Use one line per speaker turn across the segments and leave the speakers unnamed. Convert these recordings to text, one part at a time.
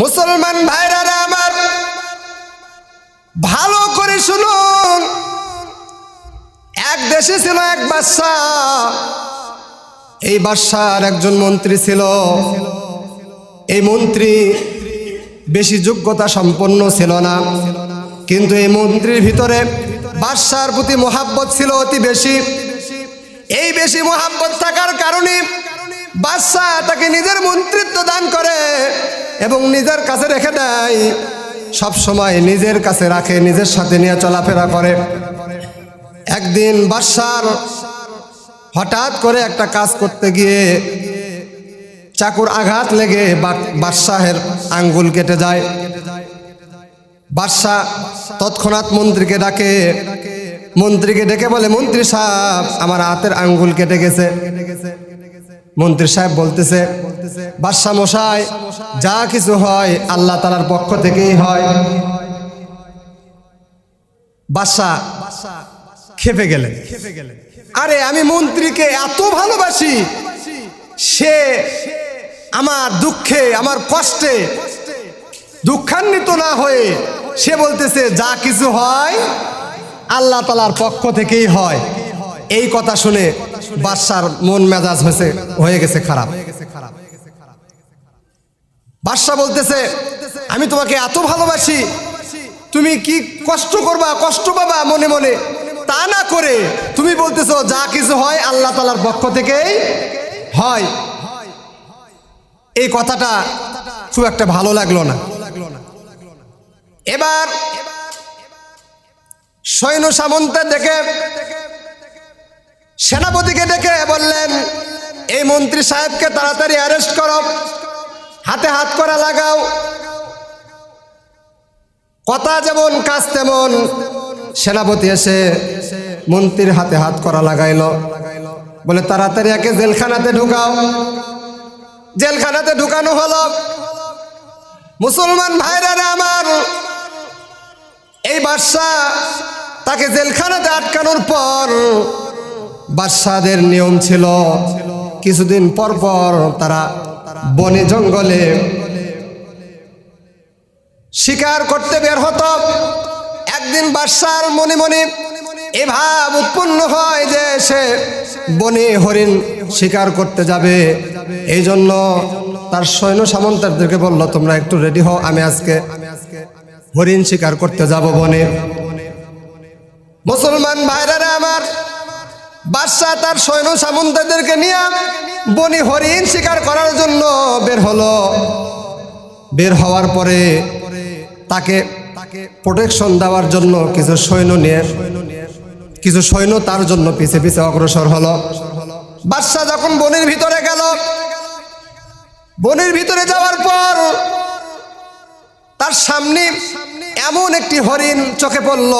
মুসলমান ভাইরা আমার, ভালো করে শুনুন। এক দেশে ছিল এক বাদশা এই বাদশার একজন মন্ত্রী ছিল। এই মন্ত্রী বেশি যোগ্যতা সম্পন্ন ছিল না। কিন্তু এই মন্ত্রীর ভিতরে বাদশার প্রতি মোহাব্বত ছিল অতি বেশি। এই বেশি মোহাব্বত থাকার কারণে বাদশাহ তাকে নিজের মন্ত্রিত্ব দান করে এবং নিজের কাছে রেখে দেয়। সব সময় নিজের কাছে রাখে, নিজের সাথে নিয়ে চলাফেরা করে। একদিন বাদশার হঠাৎ করে একটা কাজ করতে গিয়ে চাকুর আঘাত লেগে বাদশাহের আঙ্গুল কেটে যায়। বাদশাহ তৎক্ষণাৎ মন্ত্রীকে ডাকে। মন্ত্রীকে ডেকে বলে, মন্ত্রী সাহেব, আমার হাতের আঙ্গুল কেটে গেছে। মন্ত্রী সাহেব বলতেছে বাদশাহ মশাই যা কিছু হয় আল্লাহ তালার পক্ষ থেকেই হয়। বাদশাহ খেপে গেলেন। আরে, আমি মন্ত্রীকে এত ভালোবাসি, সে আমার দুঃখে, আমার কষ্টে, দুঃখান্বিত না হয়ে সে বলতেছে, যা কিছু হয় আল্লাহ তালার পক্ষ থেকেই হয়। এই কথা শুনে বাদশার মন মেজাজ হয়েছে, হয়ে গেছে খারাপ। বাদশাহ বলতেছে, আমি তোমাকে এত ভালোবাসি, তুমি কি কষ্ট করবা, কষ্ট পাবা মনে মনে? তা না করে তুমি বলতেছো, যা কিছু হয় আল্লাহ তালার পক্ষ থেকেই হয়। এই কথাটা খুব একটা ভালো লাগল না। এবার সৈন্য সামন্তের দেখে সেনাপতিকে ডেকে বললেন, এই মন্ত্রী সাহেবকে তাড়াতাড়ি অ্যারেস্ট করো। হাতে হাত করা লাগাও। কথা যেমন, কাজ তেমন। সেনাপতি এসে মন্ত্রীর হাতে হাত করা লাগাইল। বলে, তাড়াতাড়ি একে জেলখানাতে ঢুকাও। জেলখানাতে ঢুকানো হলো। মুসলমান ভাইরা আমার, এই বাদশাহ তাকে জেলখানাতে আটকানোর পর বাদশাদের নিয়ম ছিল, কিছুদিন পর পর তারা বনে জঙ্গলে শিকার করতে বের হতো। একদিন বাদশার মনে মনে এ ভাব উৎপন্ন হয় যে সে বনে হরিণ শিকার করতে যাবে। এই জন্য তার সৈন্য সামন্তদেরকে বলল, তোমরা একটু রেডি হও, আমি আজকে হরিণ শিকার করতে যাব বনে। মুসলমান আমার বাদশাহ তার সৈন্য সামন্তদেরকে নিয়ে বনি হরিণ শিকার করার জন্য বের হলো। বের হওয়ার পরে তাকে তাকে প্রোটেকশন দেওয়ার জন্য কিছু সৈন্য নিয়ে, কিছু সৈন্য তার জন্য পিছে পিছে অগ্রসর হলো। বাদশাহ যখন বনের ভিতরে গেল, বনের ভিতরে যাওয়ার পর তার সামনে এমন একটি হরিণ চোখে পড়ল।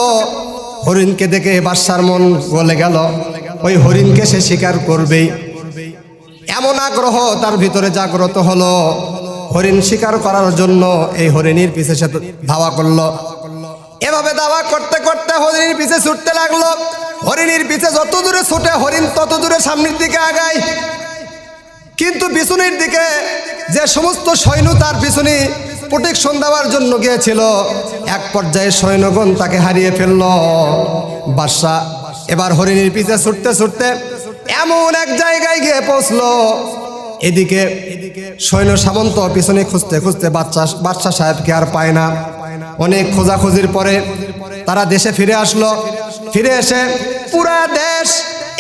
হরিণকে দেখে বাদশার মন গলে গেল। ওই হরিণকে সে শিকার করবেই। এমন আগ্রহ তার ভিতরে জাগ্রত হলো। হরিণ শিকার করার জন্য এই হরিণীর পিছে সে ধাওয়া করল। এভাবে দাওয়া করতে করতে হরিণীর পিছে ছুটতে লাগল। হরিণীর পিছে যত দূরে ছুটে হরিণ তত দূরে সামনের দিকে আগায়। কিন্তু পিছনের দিকে যে সমস্ত সৈন্য তার পিছনে প্রোটেকশন দেওয়ার জন্য গিয়েছিল, এক পর্যায়ে সৈন্যগণ তাকে হারিয়ে ফেলল। বাদশাহ এবার হরিণীর পিছে ছুটতে ছুটতে এমন এক জায়গায় গিয়ে পৌঁছলো। এদিকে সৈন্য সামন্ত পিছনে খুঁজতে খুঁজতে বাচ্চা বাদশাহ সাহেবকে আর পায় না। অনেক খোঁজাখুঁজির পরে তারা দেশে ফিরে আসলো। ফিরে এসে পুরা দেশ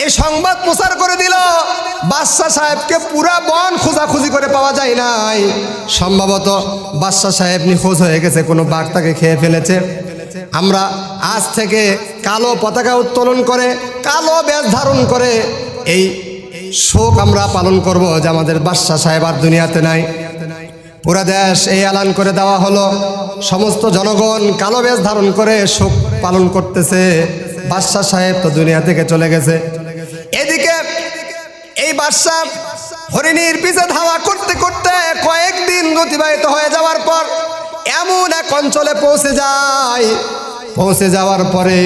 এই সংবাদ প্রচার করে দিল। বাদশাহ সাহেবকে পুরা বন খোঁজাখুঁজি করে পাওয়া যায় নাই। সম্ভবত বাদশাহ সাহেব নিখোঁজ হয়ে গেছে, কোনো বাঘ তাকে খেয়ে ফেলেছে। আমরা আজ থেকে কালো পতাকা উত্তোলন করে, কালো বেশ ধারণ করে এই শোক আমরা পালন করব যে আমাদের বাদশাহ সাহেব আর দুনিয়াতে নাই। পুরা দেশ এই এলান করে দেওয়া হলো। সমস্ত জনগণ কালো বেশ ধারণ করে শোক পালন করতেছে। বাদশাহ সাহেব তো দুনিয়া থেকে চলে গেছে। এদিকে এই বাদশাহ হরিণীর পিছে ধাওয়া করতে করতে কয়েকদিন অতিবাহিত হয়ে যাওয়ার পর এমন এক অঞ্চলে পৌঁছে যায়। পৌঁছে যাওয়ার পরে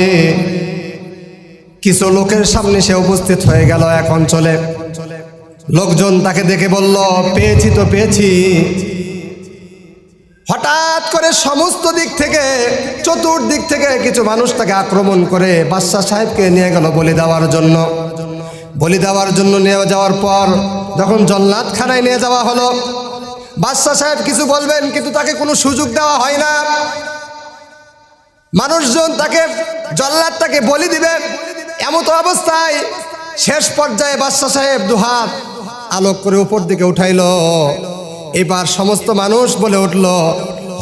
কিছু লোকের সামনে সে উপস্থিত হয়ে গেল এক অঞ্চলে। লোকজন তাকে দেখে বলল, পেয়েছি তো পেয়েছি। হঠাৎ করে সমস্ত দিক থেকে, চতুর্দিক থেকে কিছু মানুষ তাকে আক্রমণ করে বাদশাহ সাহেবকে নিয়ে গেল বলি দেওয়ার জন্য। বলি দেওয়ার জন্য নিয়ে যাওয়ার পর যখন জল্লাদখানায় নিয়ে যাওয়া হলো বাদশাহ সাহেব কিছু বলবেন, কিন্তু তাকে কোনো সুযোগ দেওয়া হয় না। মানুষজন তাকে জল্লাদ তাকে বলি দিবে। এমতো অবস্থায় শেষ পর্যায়ে বাদশাহ সাহেব দুহাত আলোক করে উপর দিকে উঠাইল। এবার সমস্ত মানুষ বলে উঠল,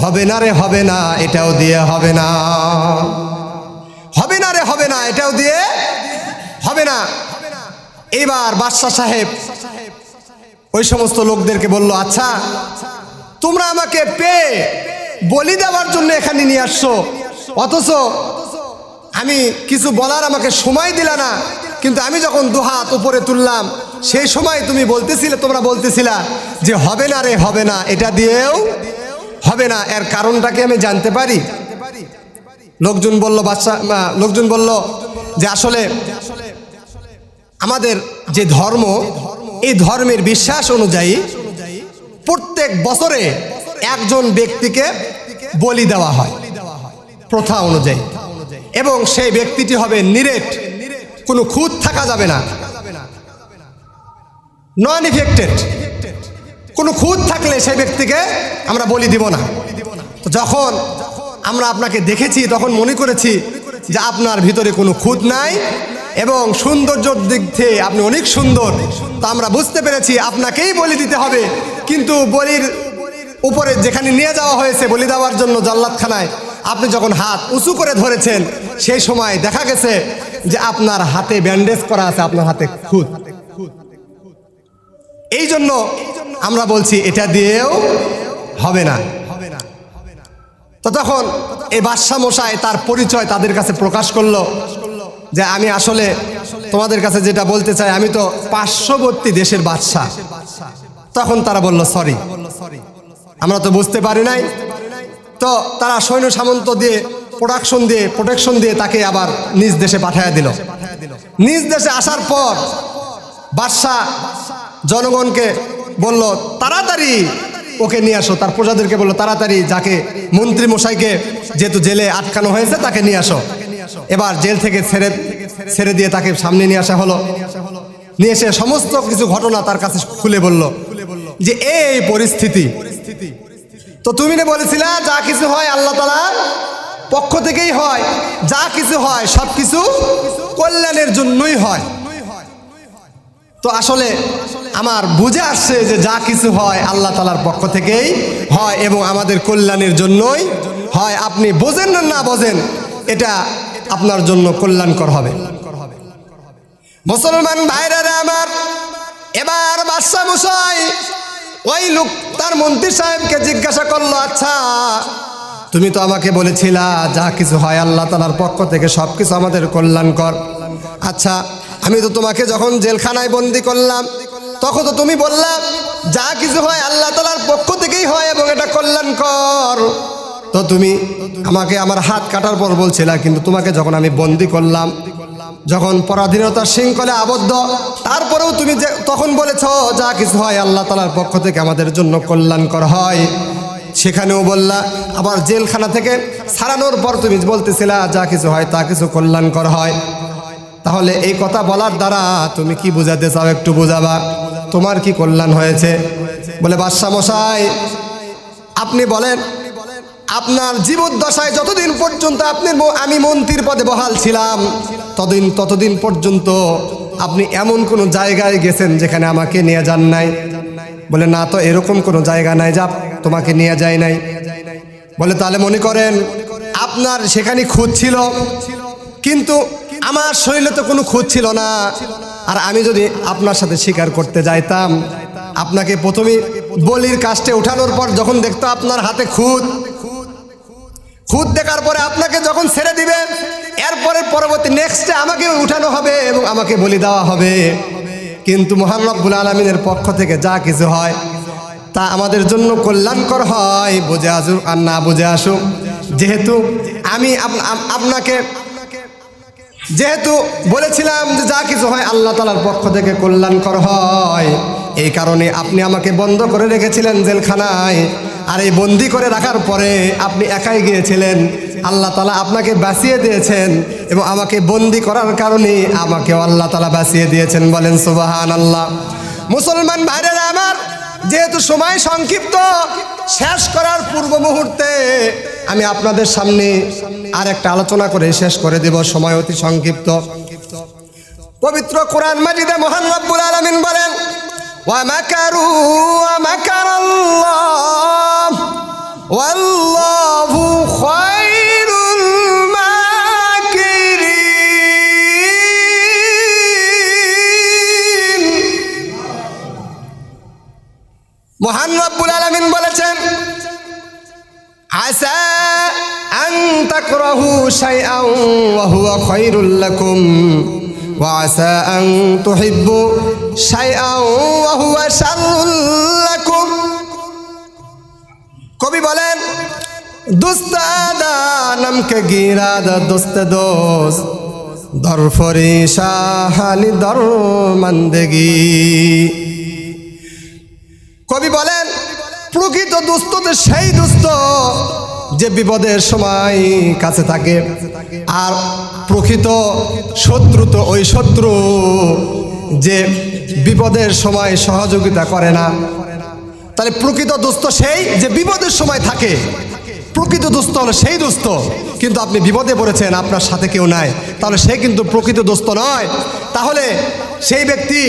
হবে না রে, হবে না, এটাও দিয়ে হবে না। হবে না রে, হবে না, এটাও দিয়ে হবে না। এবার বাদশাহ সাহেব ওই সমস্ত লোকদেরকে বলল আচ্ছা তোমরা আমাকে পেয়ে বলি দেওয়ার জন্য এখানে নিয়ে আসছো। অথচ আমি কিছু বলার আমাকে সময় দিলা না। কিন্তু আমি যখন দুহাত উপরে তুললাম, সেই সময় তুমি বলতেছিলে, তোমরা বলতেছিলা যে হবে না রে, হবে না। এটা দিয়েও হবে না। এর কারণটা কি আমি জানতে পারি। লোকজন বলল, বাচ্চা লোকজন বলল যে আসলে আমাদের যে ধর্ম এই ধর্মের বিশ্বাস অনুযায়ী প্রত্যেক বছরে একজন ব্যক্তিকে বলি দেওয়া হয়, প্রথা অনুযায়ী। এবং সেই ব্যক্তিটি হবে নিরেট, কোনো খুঁত থাকা যাবে না। নন ইফেক্টেড কোনো খুঁত থাকলে সেই ব্যক্তিকে আমরা বলি দিব না। যখন আমরা আপনাকে দেখেছি, তখন মনে করেছি যে আপনার ভিতরে কোনো খুঁত নাই এবং সৌন্দর্যর দিক থেকে আপনি অনেক সুন্দর। তা আমরা বুঝতে পেরেছি, আপনাকেই বলি দিতে হবে। কিন্তু বলির উপরে যেখানে নিয়ে যাওয়া হয়েছে বলি দেওয়ার জন্য জাল্লাতখানায় আপনি যখন হাত উঁচু করে ধরেছেন, সেই সময় দেখা গেছে যে আপনার হাতে ব্যান্ডেজ করা আছে, আপনার হাতে খুঁত। এই জন্য আমরা বলছি, এটা দিয়েও হবে না। তো তখন এই বাদশাহ মশাই তার পরিচয় তাদের কাছে প্রকাশ করল। যে আমি আসলে তোমাদের কাছে যেটা বলতে চাই, আমি তো পার্শ্ববর্তী দেশের বাদশাহ। তখন তারা বলল সরি আমরা তো বুঝতে পারি নাই। তো তারা সৈন্য সামন্ত দিয়ে প্রোডাকশন দিয়ে প্রোটেকশন দিয়ে তাকে আবার নিজ দেশে পাঠাইয়া দিল। নিজ দেশে আসার পর বাদশাহ জনগণকে বলল, তাড়াতাড়ি ওকে নিয়ে আসো। তার প্রজাদেরকে বলল, তাড়াতাড়ি যাকে মন্ত্রী মশাইকে যেহেতু জেলে আটকানো হয়েছে তাকে নিয়ে আসো। এবার জেল থেকে ছেড়ে ছেড়ে দিয়ে তাকে সামনে নিয়ে আসা হলো। নিয়ে এসে সমস্ত কিছু ঘটনা তার কাছে খুলে বলল যে, এই পরিস্থিতি। তো তুমি না যা কিছু হয় আল্লাহ তালার পক্ষ থেকেই হয়। যা কিছু হয় সব কিছু কল্যাণের জন্যই হয়। তো আসলে আমার বুঝে আসছে যে, যা কিছু হয় আল্লাহ তালার পক্ষ থেকেই হয় এবং আমাদের কল্যাণের জন্যই হয়। আপনি বোঝেন না না বোঝেন, এটা আপনার জন্য কল্যাণকর হবে। মুসলমান ভাইরা আমার, এবার বাদশাহ মশাই, ওই লোক তার মন্ত্রী সাহেবকে জিজ্ঞাসা করল আচ্ছা তুমি তো আমাকে বলেছিলা, যা কিছু হয় আল্লাহ তালার পক্ষ থেকে সব কিছু আমাদের কল্যাণকর। আচ্ছা আমি তো তোমাকে যখন জেলখানায় বন্দি করলাম, তখন তো তুমি বললাম যা কিছু হয় আল্লাহ তালার পক্ষ থেকেই হয় এবং এটা কল্যাণকর। তো তুমি আমাকে আমার হাত কাটার পর বলছিলা, কিন্তু তোমাকে যখন আমি বন্দি করলাম, যখন পরাধীনতার শৃঙ্খলে আবদ্ধ, তারপরেও তুমি যে তখন বলেছ, যা কিছু হয় আল্লাহ তালার পক্ষ থেকে আমাদের জন্য কল্যাণকর হয়। সেখানেও বললা, আবার জেলখানা থেকে ছাড়ানোর পর তুমি বলতেছিলা, যা কিছু হয় তা কিছু কল্যাণকর হয়। তাহলে এই কথা বলার দ্বারা তুমি কি বুঝাতে চাও একটু বোঝাবা? তোমার কি কল্যাণ হয়েছে? বলে, বাদশাহ মশাই, আপনি বলেন আপনার জীবদ্দশায় যতদিন পর্যন্ত আপনি আমি মন্ত্রীর পদে বহাল ছিলাম, ততদিন ততদিন পর্যন্ত আপনি এমন কোনো জায়গায় গেছেন যেখানে আমাকে নিয়ে যান নাই? বলে, না তো, এরকম কোনো জায়গা নাই যা তোমাকে নিয়ে যায় নাই। বলে, তাহলে মনে করেন আপনার সেখানে খুঁজ ছিল, কিন্তু আমার শরীরে তো কোনো খুঁজ ছিল না। আর আমি যদি আপনার সাথে স্বীকার করতে যাইতাম, আপনাকে প্রথমে বলির কাস্টে উঠানোর পর যখন দেখতো আপনার হাতে খুদ খুদ দেখার পরে আপনাকে যখন ছেড়ে দিবে, এরপরে পরবর্তী নেক্সটে আমাকে উঠানো হবে এবং আমাকে বলি দেওয়া হবে। কিন্তু মহান রব্বুল আলমিনের পক্ষ থেকে যা কিছু হয়, তা আমাদের জন্য কল্যাণকর হয়। বুঝে আসুক আর না বুঝে আসুক, যেহেতু আমি আপ- আপ- আপনাকে, যেহেতু বলেছিলাম যে যা কিছু হয় আল্লাহ তালার পক্ষ থেকে কল্যাণকর হয়। এই কারণে আপনি আমাকে বন্ধ করে রেখেছিলেন জেলখানায়। আর এই বন্দি করে রাখার পরে আপনি একাই গিয়েছিলেন। আল্লাহ তালা আপনাকে বাঁচিয়ে দিয়েছেন এবং আমাকে বন্দি করার কারণে আমাকেও আল্লাহ তালা বাঁচিয়ে দিয়েছেন বলেন সুবাহান আল্লাহ মুসলমান ভাইরা আমার, যেহেতু সময় সংক্ষিপ্ত, শেষ করার পূর্ব মুহূর্তে আমি আপনাদের সামনে আর একটা আলোচনা করে শেষ করে দেব, সময় অতি সংক্ষিপ্ত। পবিত্র কোরআন মাজিদে মহান রব্বুল আলামিন বলেন ওয়ামাকারু ওয়ামাকারাল্লাহ ওয়াল্লাহু খায়রুল মাকিরিন মহান রব্বুল আলামিন বলেছেন, আসা আন তাকরাহু শাইআন ওয়া হুয়া খায়রুল লাকুম ওয়া আসা আন তুহিব্বু শাইআন ওয়া হুয়া শাররুল বলেন দুস্তাদা নামকে দোস্ত দোস দর ফরিশা হালি দর মন্দগি কবি বলেন, প্রকৃত দুস্থ সেই দুস্থ যে বিপদের সময় কাছে থাকে, আর প্রকৃত শত্রু তো ওই শত্রু যে বিপদের সময় সহযোগিতা করে না। তাহলে প্রকৃত দুস্থ সেই যে বিপদের সময় থাকে। প্রকৃত দুস্থ হলো সেই দুস্থ। কিন্তু আপনি বিপদে পড়েছেন, আপনার সাথে কেউ নাই। তাহলে সে কিন্তু প্রকৃত দুস্থ নয়। তাহলে সেই ব্যক্তি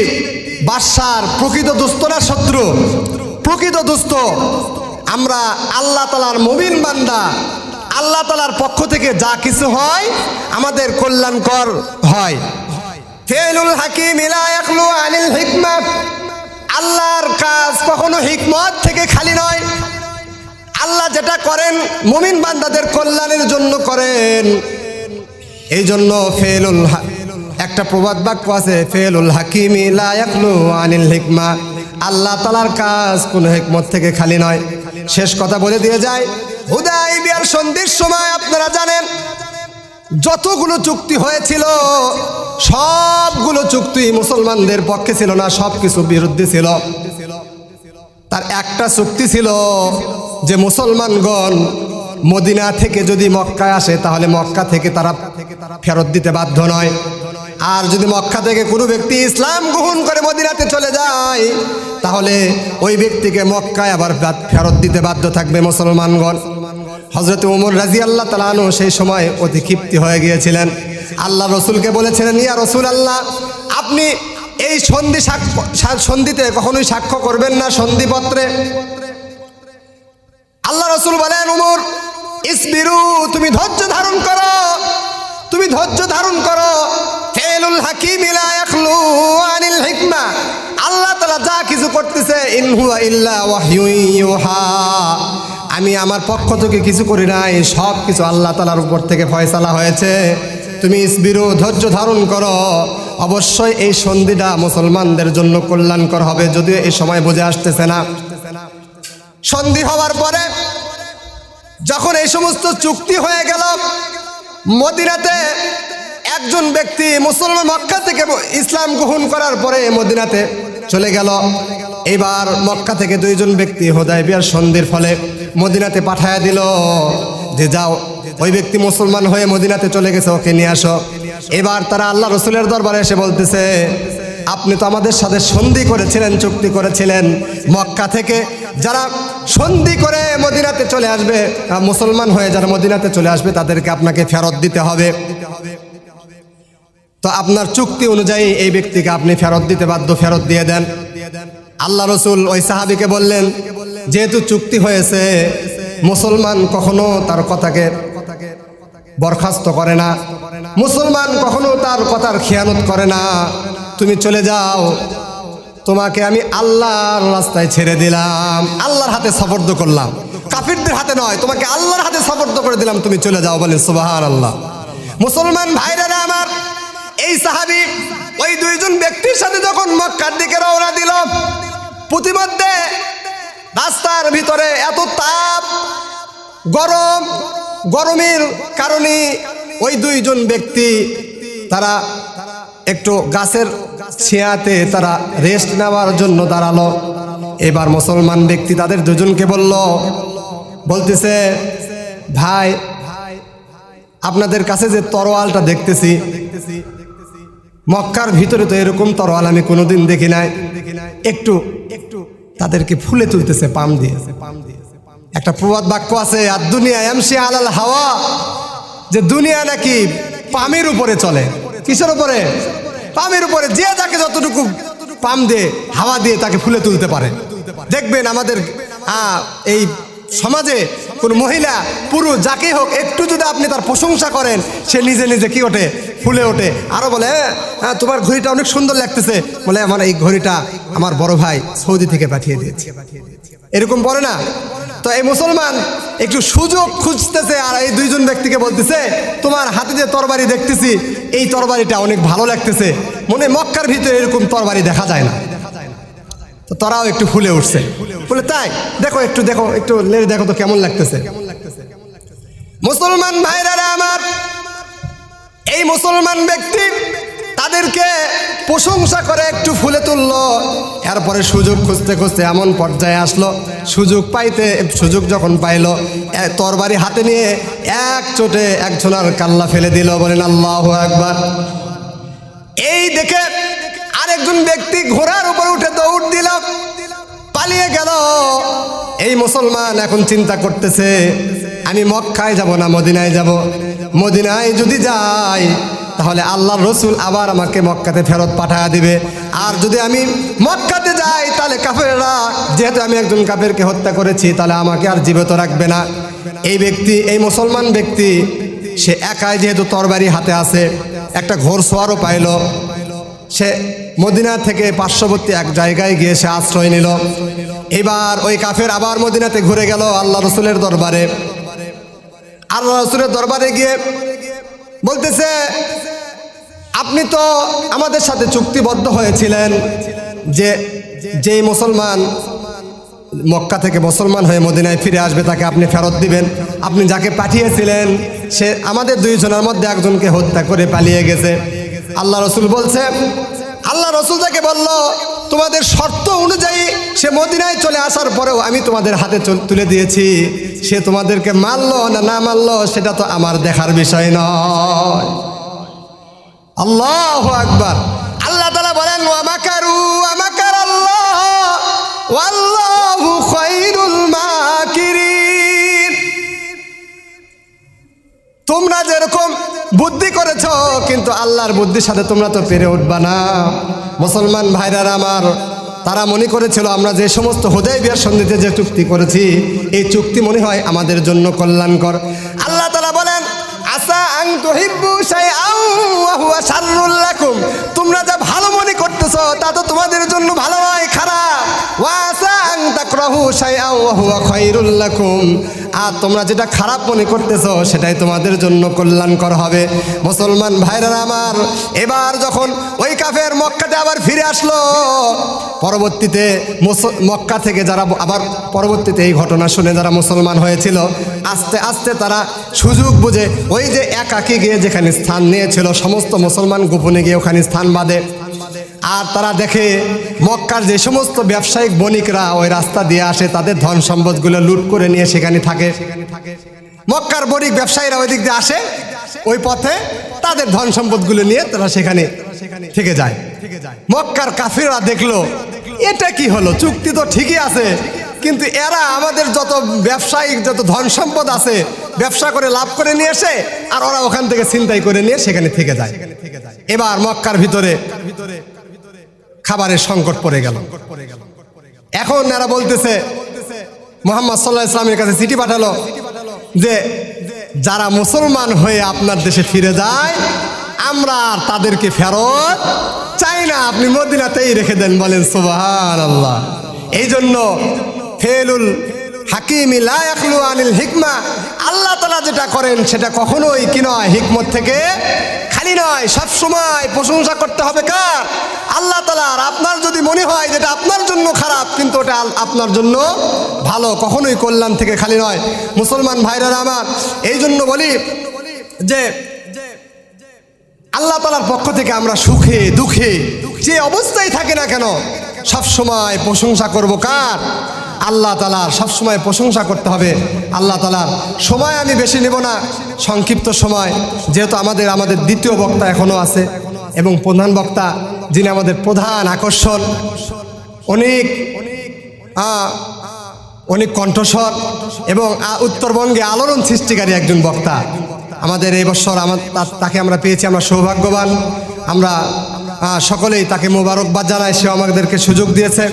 বাদশার প্রকৃত দুস্থ না শত্রু? প্রকৃত দুস্থ আমরা আল্লাহ তালার মবিন বান্দা। আল্লাহ তালার পক্ষ থেকে যা কিছু হয় আমাদের কল্যাণকর হয়। ফেলুল হাকিম ইলা আনিল হিকমাত আল্লাহর কাজ কখনো হিকমত থেকে খালি নয়। আল্লাহ যেটা করেন, মুমিন বান্দাদের কল্যাণের জন্য করেন। এই জন্য ফেলুল একটা প্রবাদ বাক্য আছে, ফেলুল হাকিমি আনিল হিকমা। আল্লাহ তালার কাজ কোনো হিকমত থেকে খালি নয়। শেষ কথা বলে দিয়ে যায় হুদাই বিয়ার সন্ধির সময় আপনারা জানেন যতগুলো চুক্তি হয়েছিল, সবগুলো চুক্তি মুসলমানদের পক্ষে ছিল না সব কিছু বিরুদ্ধে ছিল। তার একটা চুক্তি ছিল যে মুসলমানগণ মদিনা থেকে যদি মক্কায় আসে, তাহলে মক্কা থেকে তারা ফেরত দিতে বাধ্য নয়। আর যদি মক্কা থেকে কোনো ব্যক্তি ইসলাম গ্রহণ করে মদিনাতে চলে যায়, তাহলে ওই ব্যক্তিকে মক্কায় আবার ফেরত দিতে বাধ্য থাকবে মুসলমানগণ। হজরত উমর রাজি আল্লাহ তালানু সেই সময় অতি ক্ষিপ্তি হয়ে গিয়েছিলেন। আল্লাহ রসুলকে বলেছিলেন, ইয়া রসুল আল্লাহ আপনি এই সন্ধি সন্ধিতে কখনোই সাক্ষ্য করবেন না সন্ধিপত্রে? আল্লাহ রসুল বলেন উমর ইসবিরু, তুমি ধৈর্য ধারণ করো, তুমি ধৈর্য ধারণ করো। ফেলুল আনিল হিকমা। আল্লাহ তালা যা কিছু করতেছে, ইন হুয়া ইল্লা আমি আমার পক্ষ থেকে কিছু করি নাই, সব কিছু আল্লাহ তালার উপর থেকে ফয়সালা হয়েছে। তুমি ইসবিরু ধৈর্য ধারণ করো। অবশ্যই এই সন্ধিটা মুসলমানদের জন্য কল্যাণকর হবে, যদিও এই সময় বুঝে আসতেছে না। সন্ধি হওয়ার পরে, যখন এই সমস্ত চুক্তি হয়ে গেল, মদিনাতে একজন ব্যক্তি মুসলমান মক্কা থেকে ইসলাম গ্রহণ করার পরে মদিনাতে চলে গেল। এবার মক্কা থেকে দুইজন ব্যক্তি হোদায় বিয়ার সন্ধির ফলে মদিনাতে পাঠায়া দিল যে, যাও, ওই ব্যক্তি মুসলমান হয়ে মদিনাতে চলে গেছে, ওকে নিয়ে আসো। এবার তারা আল্লাহ রসুলের দরবারে এসে বলতেছে, আপনি তো আমাদের সাথে সন্ধি করেছিলেন, চুক্তি করেছিলেন। মক্কা থেকে যারা সন্ধি করে মদিনাতে চলে আসবে মুসলমান হয়ে যারা মদিনাতে চলে আসবে, তাদেরকে আপনাকে ফেরত দিতে হবে। তো আপনার চুক্তি অনুযায়ী এই ব্যক্তিকে আপনি ফেরত দিতে বাধ্য, ফেরত দিয়ে দেন। আল্লাহ রসুল ওই সাহাবিকে বললেন, যেহেতু চুক্তি হয়েছে, মুসলমান কখনো তার কথাকে বরখাস্ত করে না। মুসলমান কখনো তার কথার খেয়ানত করে না। তুমি চলে যাও, তোমাকে আমি আল্লাহর রাস্তায় ছেড়ে দিলাম। আল্লাহর হাতে সফর্দ করলাম। কাফিরদের হাতে নয়, তোমাকে আল্লাহর হাতে সফর্দ করে দিলাম। তুমি চলে যাও বলেন সুবাহার আল্লাহ মুসলমান ভাইরা আমার এই সাহাবি ওই দুইজন ব্যক্তির সাথে যখন মক্কার দিকে রওনা দিল প্রতিমধ্যে রাস্তার ভিতরে এত তাপ, গরম, গরমের কারণে ওই দুইজন ব্যক্তি তারা একটু গাছের ছিয়াতে তারা রেস্ট নেওয়ার জন্য দাঁড়াল। এবার মুসলমান ব্যক্তি তাদের দুজনকে বলল, বলতেছে, ভাই, আপনাদের কাছে যে তরোয়ালটা দেখতেছি মক্কার ভিতরে তো এরকম তরোয়াল আমি কোনোদিন দেখি নাই। একটু একটু তাদেরকে ফুলে তুলতেছে, পাম দিয়ে। পাম একটা প্রবাদ বাক্য আছে আর দুনিয়া এমসি আলাল হাওয়া যে দুনিয়া নাকি পামের উপরে চলে। কিসের উপরে? পামের উপরে, যে তাকে যতটুকু পাম দিয়ে, হাওয়া দিয়ে তাকে ফুলে তুলতে পারে। দেখবেন আমাদের এই সমাজে কোন মহিলা পুরুষ যাকে হোক একটু যদি আপনি তার প্রশংসা করেন সে নিজে নিজে কি ওঠে? ফুলে ওঠে। আরও বলে "হ্যাঁ, হ্যাঁ তোমার ঘড়িটা অনেক সুন্দর লাগতেছে। বলে আমার এই ঘড়িটা আমার বড় ভাই সৌদি থেকে পাঠিয়ে দিয়েছে। এরকম পড়ে না? তো এই মুসলমান একটু সুযোগ খুঁজতেছে আর এই দুইজন ব্যক্তিকে বলতেছে তোমার হাতে যে তরবারি দেখতেছি এই তরবারিটা অনেক ভালো লাগতেছে। মনে মক্কার ভিতরে এরকম তরবারি দেখা যায় না। তো তারাও একটু ফুলে উঠছে। বলে, তাই, দেখো একটু দেখো, একটু লেড়ে দেখো তো কেমন লাগতেছে। মুসলমান ভাইরা আমার, এই মুসলমান ব্যক্তি তাদেরকে প্রশংসা করে একটু ফুলে তুলল, এরপরে সুযোগ খুঁজতে খুঁজতে এমন পর্যায়ে আসলো। সুযোগ পাইতে, সুযোগ যখন পাইলো তরবারি হাতে নিয়ে এক চোটে একজনের কাল্লা ফেলে দিল, বলেন, আল্লাহ একবার এই দেখে আরেকজন ব্যক্তি ঘোড়ার উপর উঠে দৌড় দিল, পালিয়ে গেল। এই মুসলমান এখন চিন্তা করতেছে, আমি মক্কায় যাব না, মদিনায় যাব? মদিনায় যদি যাই, তাহলে আল্লাহর রসুল আবার আমাকে মক্কাতে ফেরত পাঠায় দিবে। আর যদি আমি মক্কাতে যাই, তাহলে কাফেররা, যেহেতু আমি একজন কাফেরকে হত্যা করেছি, তাহলে আমাকে আর জীবিত রাখবে না। এই ব্যক্তি, এই মুসলমান ব্যক্তি, সে একাই যেহেতু তরবারি হাতে আছে, একটা ঘোর সোয়ারও পাইল সে মদিনা থেকে পার্শ্ববর্তী এক জায়গায় গিয়ে সে আশ্রয় নিল। এবার ওই কাফের আবার মদিনাতে ঘুরে গেল আল্লাহ রসুলের দরবারে। আল্লাহ রসুলের দরবারে গিয়ে বলতেছে, আপনি তো আমাদের সাথে চুক্তিবদ্ধ হয়েছিলেন যে যেই মুসলমান মক্কা থেকে মুসলমান হয়ে মদিনায় ফিরে আসবে, তাকে আপনি ফেরত দিবেন। আপনি যাকে পাঠিয়েছিলেন, সে আমাদের দুইজনের মধ্যে একজনকে হত্যা করে পালিয়ে গেছে। আল্লাহ রসুল বলছে, আল্লাহ রসুল তাকে বলল, তোমাদের শর্ত অনুযায়ী সে মদিনায় চলে আসার পরেও আমি তোমাদের হাতে তুলে দিয়েছি। সে তোমাদেরকে মারলো না না মারলো, সেটা তো আমার দেখার বিষয় নয়। আল্লাহ আকবার। আল্লাহ তালা বলেন ওয়ামাকারু ওয়ামাকার আল্লাহ তোমরা যেরকম বুদ্ধি করেছ, কিন্তু আল্লাহর বুদ্ধির সাথে তোমরা তো পেরে উঠবা না। মুসলমান ভাইরার আমার, তারা মনে করেছিল, আমরা যে সমস্ত হোদাই বিয়ার সন্ধিতে যে চুক্তি করেছি, এই চুক্তি মনে হয় আমাদের জন্য কল্যাণকর। আল্লাহ তালা বলেন আসা আং তুহিব্বু হুয়া তোমরা যা ভালো মনে করতেছো, তা তো তোমাদের জন্য ভালো নয়, খারাপ। ওয়া তাকরাহু শাইআন ওয়া হুয়া খায়রুল লাকুম। আর তোমরা যেটা খারাপ মনে করতেছো, সেটাই তোমাদের জন্য কল্যাণকর হবে। মুসলমান ভাইরা আমার, এবার যখন ওই কাফের মক্কাতে আবার ফিরে আসলো, পরবর্তীতে মক্কা থেকে যারা আবার পরবর্তীতে এই ঘটনা শুনে যারা মুসলমান হয়েছিল, আস্তে আস্তে তারা সুযোগ বুঝে ওই যে একাকি গিয়ে যেখানে স্থান নিয়েছিল, সমস্ত মুসলমান গোপনে গিয়ে ওখানে স্থান বাঁধে। আর তারা দেখে মক্কার যে সমস্ত ব্যবসায়িক বণিকরা ওই রাস্তা দিয়ে আসে, তাদের ধন সম্পদগুলো লুট করে নিয়ে সেখানে থাকে। মক্কার বণিক ব্যবসায়ীরা ওই দিক দিয়ে আসে, ওই পথে তাদের ধন সম্পদগুলো নিয়ে তারা সেখানে থেকে যায়। মক্কার কাফিররা দেখল, এটা কি হলো? চুক্তি তো ঠিকই আছে, কিন্তু এরা আমাদের যত ব্যবসায়িক যত ধন সম্পদ আছে, ব্যবসা করে লাভ করে নিয়ে এসে, আর ওরা ওখান থেকে ছিনতাই করে নিয়ে সেখানে থেকে যায়। এবার মক্কার ভিতরে ভিতরে খাবারের সংকট পড়ে গেল। এখন এরা বলতেছে, মোহাম্মদ সাল্লাহ ইসলামের কাছে চিঠি পাঠালো যে, যারা মুসলমান হয়ে আপনার দেশে ফিরে যায়, আমরা আর তাদেরকে ফেরত চাই না। আপনি মদিনাতেই রেখে দেন, বলেন সুবাহান আল্লাহ এই জন্য ফেলুল হাকিম আনিল হিকমা। আল্লাহ তালা যেটা করেন সেটা কখনোই কি নয়, হিকমত থেকে খালি নয়, সব সময় প্রশংসা করতে হবে কার? আল্লাহ তালার আপনার যদি মনে হয় যেটা আপনার জন্য খারাপ, কিন্তু ওটা আপনার জন্য ভালো, কখনোই কল্যাণ থেকে খালি নয়। মুসলমান ভাইরা আমার, এই জন্য বলি যে, আল্লাহ তালার পক্ষ থেকে আমরা সুখে, দুঃখে যে অবস্থায় থাকি না কেন, সব সময় প্রশংসা করব কার? আল্লাহ তালার সবসময় প্রশংসা করতে হবে। আল্লাহ তালার সময় আমি বেশি নেব না। সংক্ষিপ্ত সময়, যেহেতু আমাদের আমাদের দ্বিতীয় বক্তা এখনও আছে এবং প্রধান বক্তা যিনি আমাদের প্রধান আকর্ষণ। অনেক অনেক কণ্ঠস্বর এবং উত্তরবঙ্গে আলোড়ন সৃষ্টিকারী একজন বক্তা। আমাদের এই বছর আমার তাকে আমরা পেয়েছি, আমরা সৌভাগ্যবান। আমরা সকলেই তাকে মোবারকবাদ জানাই সে আমাদেরকে সুযোগ দিয়েছে।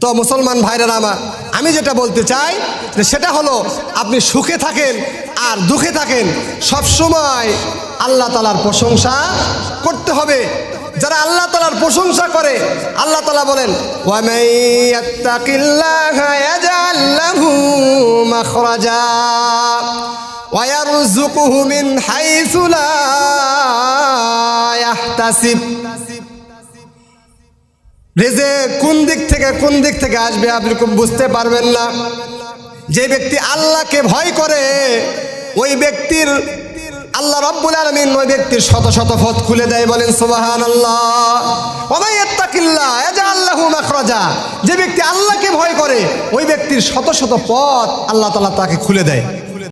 তো মুসলমান ভাইরা আমার আমি যেটা বলতে চাই যে সেটা হলো আপনি সুখে থাকেন আর দুঃখে থাকেন সব সময় আল্লাহ তালার প্রশংসা করতে হবে। যারা আল্লাহ তালার প্রশংসা করে, আল্লাহ তালা বলেন, "ওয়ামান ইয়াত্তাকিল্লাহা ইয়াজআল লাহু মাখরাজা ওয়া ইয়ারযুকুহু মিন হাইসু লা ইয়াহতাসিব রেজে কোন দিক থেকে, কোন দিক থেকে আসবে আপনি বুঝতে পারবেন না। যে ব্যক্তি আল্লাহকে ভয় করে, ওই ব্যক্তির আল্লাহ রব্বুল আলমিন ওই ব্যক্তির শত শত পথ খুলে দেয় বলেন সোবাহান আল্লাহ আল্লাহ যে ব্যক্তি আল্লাহকে ভয় করে, ওই ব্যক্তির শত শত পথ আল্লাহ তালা তাকে খুলে দেয়।